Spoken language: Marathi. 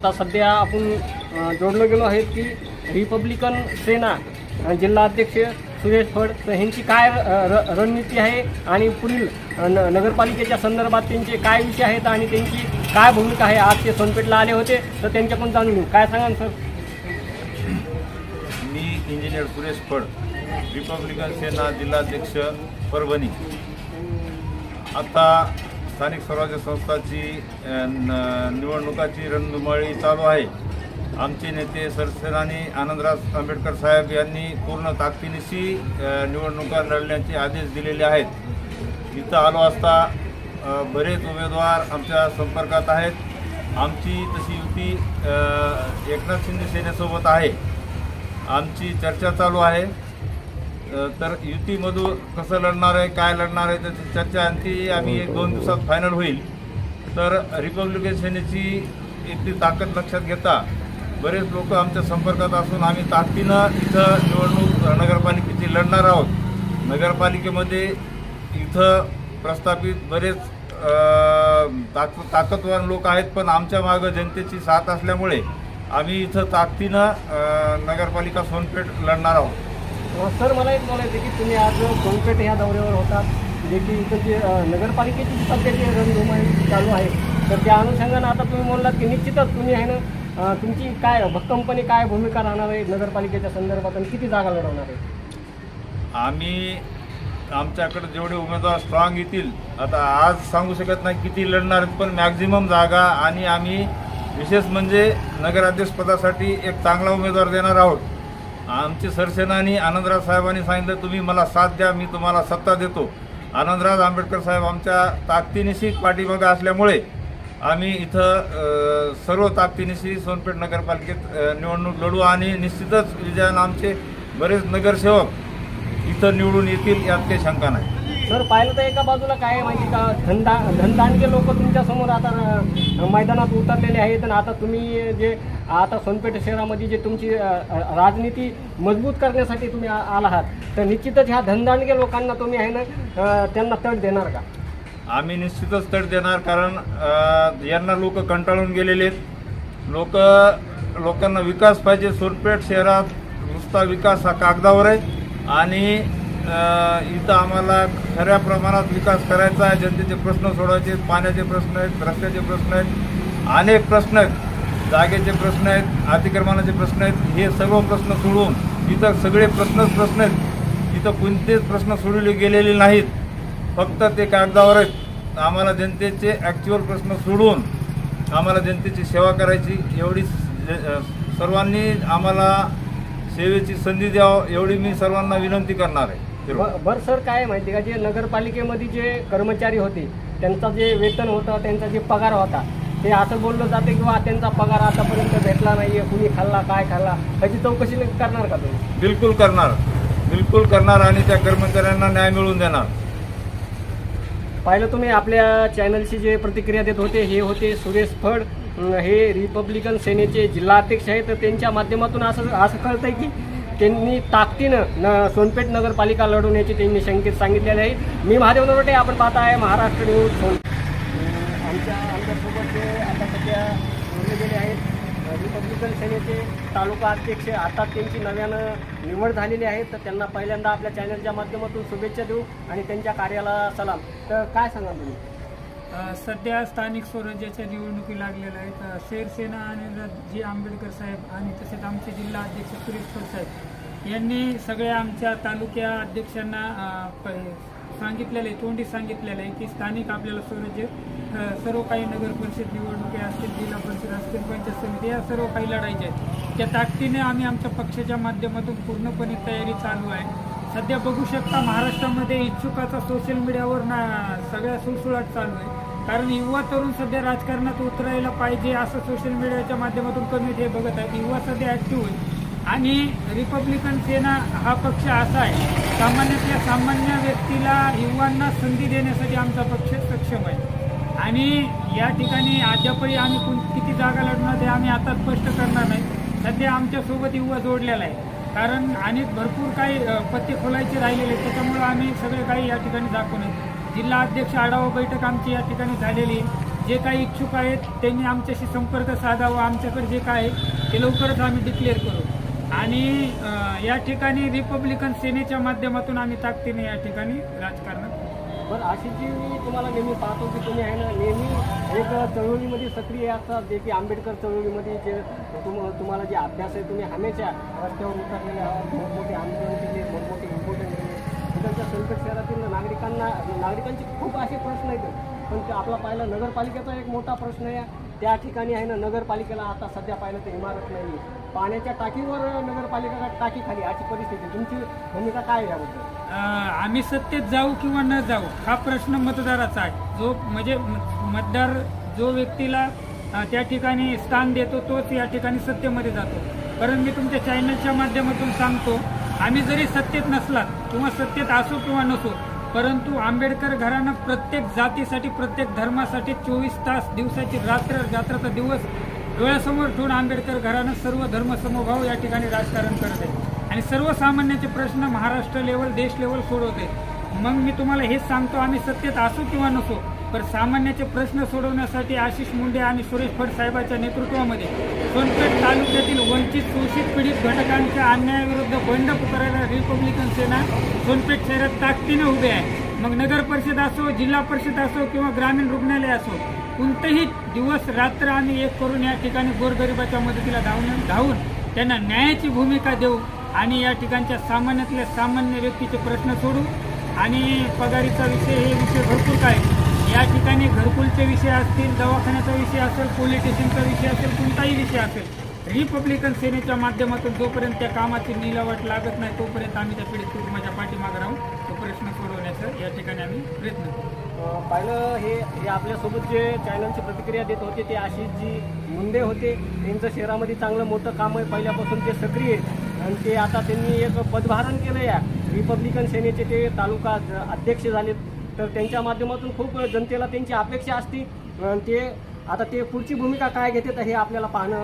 आता सध्या आपण जोडलं जोडलो गेलो आहेत की रिपब्लिकन सेना जिल्हाध्यक्ष जिल्हा अध्यक्ष सुरेश फड तर ह्यांची काय र- रणनीती आहे आणि पुढील न- नगरपालिकेच्या संदर्भात त्यांचे काय विषय आहेत आणि त्यांची काय भूमिका आहे? आज ते सोनपेठला आले होते तर त्यांच्याकडून जाणून घेऊ. काय सांगा सर? मी इंजिनियर सुरेश फड रिपब्लिकन सेना जिल्हाध्यक्ष परभणी. आता स्थानिक स्वराज्य संस्थाची न- निवडणुकाची रणधुमाळी चालू आहे. आमचे नेते सरसेनानी आनंदराज आंबेडकर साहेब यांनी पूर्ण ताकदीनिशी निवडणुका लढण्याचे आदेश दिलेले आहेत. इथं आलो असता बरेच उमेदवार आमच्या संपर्कात आहेत. आमची तशी युती एकनाथ शिंदे सेनेसोबत आहे. आमची चर्चा चालू आहे. तर युतीमधून कसं लढणार आहे काय लढणार आहे त्याची चर्चा आणखी आम्ही एक दोन दिवसात फायनल होईल. तर रिपब्लिकन सेनेची इथली ताकद लक्षात घेता बरेच लोक आमच्या संपर्कात असून आम्ही ताकदीनं इथं निवडणूक नगरपालिकेची लढणार आहोत. नगरपालिकेमध्ये इथं प्रस्थापित बरेच ताक ताकदवान लोक आहेत पण आमच्या मागं जनतेची साथ असल्यामुळे आम्ही इथं ताकदीनं नगरपालिका सोनपेठ लढणार आहोत. सर मला एक बोलायचं की तुम्ही आज सोनपेठ ह्या दौऱ्यावर होतात जे की इथं जे नगरपालिकेची जी सध्याची रणधुमाळी चालू आहे तर त्या अनुषंगानं आता तुम्ही म्हणलात की निश्चितच तुम्ही आहे ना तुमची काय भक्कमपणे काय भूमिका राहणार आहे नगरपालिकेच्या संदर्भात आणि किती जागा लढवणार आहे? आम्ही आमच्याकडे जेवढे उमेदवार स्ट्रॉंग येतील आता आज सांगू शकत नाही किती लढणार आहेत पण मॅक्झिमम जागा आणि आम्ही विशेष म्हणजे नगराध्यक्षपदासाठी एक चांगला उमेदवार देणार आहोत. आमचे सरसेनानी आनंदराज साहेबांनी सांगितलं तुम्ही मला साथ द्या मी तुम्हाला सत्ता देतो. आनंदराज आंबेडकर साहेब आमच्या ताकदीनिशी पाठीमागे असल्यामुळे आम्ही इथं सर्व ताकदीनिशी सोनपेठ नगरपालिकेत निवडणूक लढू आणि निश्चितच विजयान आमचे बरेच नगरसेवक इथं निवडून येतील यात काही शंका नाही. सर पाहिलं तर एका बाजूला काय माहिती का? धंदा धनदांडके लोक तुमच्यासमोर आता मैदानात उतरलेले आहेत आणि आता तुम्ही जे आता सोनपेठ शहरामध्ये जे तुमची राजनीती मजबूत करण्यासाठी तुम्ही आला आहात तर निश्चितच ह्या धनदांडके लोकांना तुम्ही आहे ना त्यांना तड देणार का? आम्ही निश्चितच तट देणार कारण यांना लोक कंटाळून गेलेले आहेत. लोक लोकांना विकास पाहिजे सोनपेठ शहरात नुसता विकास हा कागदावर आहे. आणि इथं आम्हाला खऱ्या प्रमाणात विकास करायचा आहे जनतेचे प्रश्न सोडवायचे आहेत पाण्याचे प्रश्न आहेत रस्त्याचे प्रश्न आहेत अनेक प्रश्न आहेत. जागेचे प्रश्न आहेत अतिक्रमणाचे प्रश्न आहेत हे सर्व प्रश्न सोडवून इथं सगळे प्रश्नच प्रश्न आहेत. इथं कोणतेच प्रश्न सोडवले गेलेले नाहीत. फक्त ते कागदावर आहेत. आम्हाला जनतेचे ॲक्च्युअल प्रश्न सोडून आम्हाला जनतेची सेवा करायची एवढी सर्वांनी आम्हाला सेवेची संधी द्यावं एवढी मी सर्वांना विनंती करणार आहे. बर सर काय आहे माहिती का? जे नगरपालिकेमध्ये जे कर्मचारी होते त्यांचा जे वेतन होतं त्यांचा जे पगार होता ते असं बोललं जाते किंवा त्यांचा पगार आतापर्यंत भेटला नाहीये कुणी खाल्ला काय खाल्ला ह्याची चौकशी करणार का तुम्ही? बिलकुल करणार. बिलकुल करणार आणि त्या कर्मचाऱ्यांना न्याय मिळवून देणार. पाहिलं तुम्ही आपल्या चॅनलची जे प्रतिक्रिया देत होते हे होते सुरेश फड. हे रिपब्लिकन सेनेचे जिल्हाध्यक्ष आहेत. तर त्यांच्या माध्यमातून असं असं कळतंय की त्यांनी ताकदीनं न सोनपेठ नगरपालिका लढवण्याचे त्यांनी संकेत सांगितलेले आहे मी महादेव नरोटे आपण पाहताय महाराष्ट्र न्यूज सोन अं, आमच्या आमच्यासोबत जे त्या सध्या गेले आहेत. रिपब्लिकन सेनेचे तालुका अध्यक्ष आता त्यांची नव्यानं निवड झालेली आहे. तर त्यांना पहिल्यांदा आपल्या चॅनलच्या माध्यमातून शुभेच्छा देऊ आणि त्यांच्या कार्याला सलाम. तर काय सांगाल तुम्ही? सध्या स्थानिक स्वराज्याच्या निवडणुकी लागलेल्या आहेत. शेरसेना आणि जी आंबेडकर साहेब आणि तसेच आमचे जिल्हा अध्यक्ष सुरेश साहेब यांनी सगळ्या आमच्या तालुक्या अध्यक्षांना सांगितलेलं आहे तोंडी सांगितलेलं आहे की स्थानिक आपल्याला स्वराज्य सर्व काही नगर परिषद निवडणुकी असतील जिल्हा परिषद असतील पंचायत समिती या सर्व काही लढायच्या आहेत. त्या ताकदीने आम्ही आमच्या पक्षाच्या माध्यमातून पूर्णपणे तयारी चालू आहे. सध्या बघू शकता महाराष्ट्रामध्ये इच्छुकाचा सोशल मीडियावर ना सगळ्या सुळसुळाट चालू आहे. कारण युवा तरुण सध्या राजकारणात उतरायला पाहिजे असं सोशल मीडियाच्या माध्यमातून कमी ते बघत आहेत. युवा सध्या ॲक्टिव्ह होईल आणि रिपब्लिकन सेना हा पक्ष असा आहे सामान्यातल्या सामान्य व्यक्तीला युवांना संधी देण्यासाठी आमचा पक्ष सक्षम आहे. आणि या ठिकाणी अद्यापही आम्ही कोण- किती जागा लढणार ते आम्ही आता स्पष्ट करणार नाही. सध्या आमच्यासोबत युवा जोडलेला आहे. कारण आणि भरपूर काही पत्ते खोलायचे राहिलेले आहेत. त्याच्यामुळं आम्ही सगळे काही या ठिकाणी दाखवून जिल्हा अध्यक्ष आढावा बैठक आमची या ठिकाणी झालेली आहे. जे काही इच्छुक आहेत त्यांनी आमच्याशी संपर्क साधावा. आमच्याकडे जे काय आहे ते लवकरच आम्ही डिक्लेअर करू. आणि या ठिकाणी रिपब्लिकन सेनेच्या माध्यमातून आम्ही ताकदीने या ठिकाणी राजकारणात पण अशी जी मी तुम्हाला नेहमी पाहतो की तुम्ही आहे ना नेहमी एक चळवळीमध्ये सक्रिय असतात जे की आंबेडकर चळवळीमध्ये जे तुम तुम्हाला जे अभ्यास आहे तुम्ही हमेशा रस्त्यावर उतरलेले आहात. मोठमोठे आंदोलन केले मोठमोठे इम्पॉर्टंट केले तिकडच्या संकट शहरातील नागरिकांना नागरिकांचे खूप असे प्रश्न आहेत. पण ते आपला पाहिला नगरपालिकेचा एक मोठा प्रश्न आहे. त्या ठिकाणी आहे ना नगरपालिकेला आता सध्या पाहिलं तर इमारत नाही पाण्याच्या टाकीवर नगरपालिका टाकी खाली अशी परिस्थिती तुमची भूमिका काय याबद्दल? आम्ही सत्तेत जाऊ किंवा न जाऊ हा प्रश्न मतदाराचा आहे. जो म्हणजे मतदार जो व्यक्तीला त्या ठिकाणी स्थान देतो तोच या ठिकाणी सत्तेमध्ये जातो. कारण मी तुमच्या चॅनलच्या माध्यमातून सांगतो आम्ही जरी सत्तेत नसलात किंवा सत्तेत असो किंवा नसो परंतु आंबेडकर घराणं प्रत्येक जातीसाठी प्रत्येक धर्मासाठी चोवीस तास दिवसाची रात्र रात्राचा दिवस डोळ्यासमोर ठेवून आंबेडकर घरानं सर्व धर्मसमभाव या ठिकाणी राजकारण करत आहे आणि सर्वसामान्याचे प्रश्न महाराष्ट्र लेवल देश लेवल सोडवते मग मी तुम्हाला हेच सांगतो आम्ही सत्तेत असू किंवा नसो तर सामान्याचे प्रश्न सोडवण्यासाठी आशिष मुंडे आणि सुरेश फड साहेबांच्या नेतृत्वामध्ये सोनपेठ तालुक्यातील वंचित शोषित पीडित घटकांच्या अन्यायाविरुद्ध बंड पुकारायला रिपब्लिकन सेना सोनपेठ शहरात ताकदीने उभे आहे. मग नगर परिषद असो जिल्हा परिषद असो किंवा ग्रामीण रुग्णालय असो कोणतेही दिवस रात्र आम्ही एक करून या ठिकाणी गोरगरिबाच्या मदतीला धावून धावून त्यांना न्यायाची भूमिका देऊ आणि या ठिकाणच्या सामान्यातल्या सामान्य व्यक्तीचे प्रश्न सोडू. आणि पगारीचा विषय हे विषय भरपूर काय या ठिकाणी घरकुलचे विषय असतील दवाखान्याचा विषय असेल पोलीस स्टेशनचा विषय असेल कोणताही विषय असेल रिपब्लिकन सेनेच्या माध्यमातून जोपर्यंत त्या कामाची निलावट लागत नाही तोपर्यंत आम्ही त्या पीडित कुटुंबाच्या पाठीमागे राहून तो प्रश्न सोडवण्याचा या ठिकाणी आम्ही प्रयत्न करू. पाहिलं हे हे आपल्यासोबत जे चॅनलची प्रतिक्रिया देत होते ते आशिष जी मुंडे होते. त्यांचं शहरामध्ये चांगलं मोठं काम आहे. पहिल्यापासून ते सक्रिय आणि ते आता त्यांनी एक पदभारण केलं या रिपब्लिकन सेनेचे. ते तालुका अध्यक्ष झालेत. तर त्यांच्या माध्यमातून खूप जनतेला त्यांची अपेक्षा असते. ते आता ते पुढची भूमिका काय घेतात हे आपल्याला पाहणं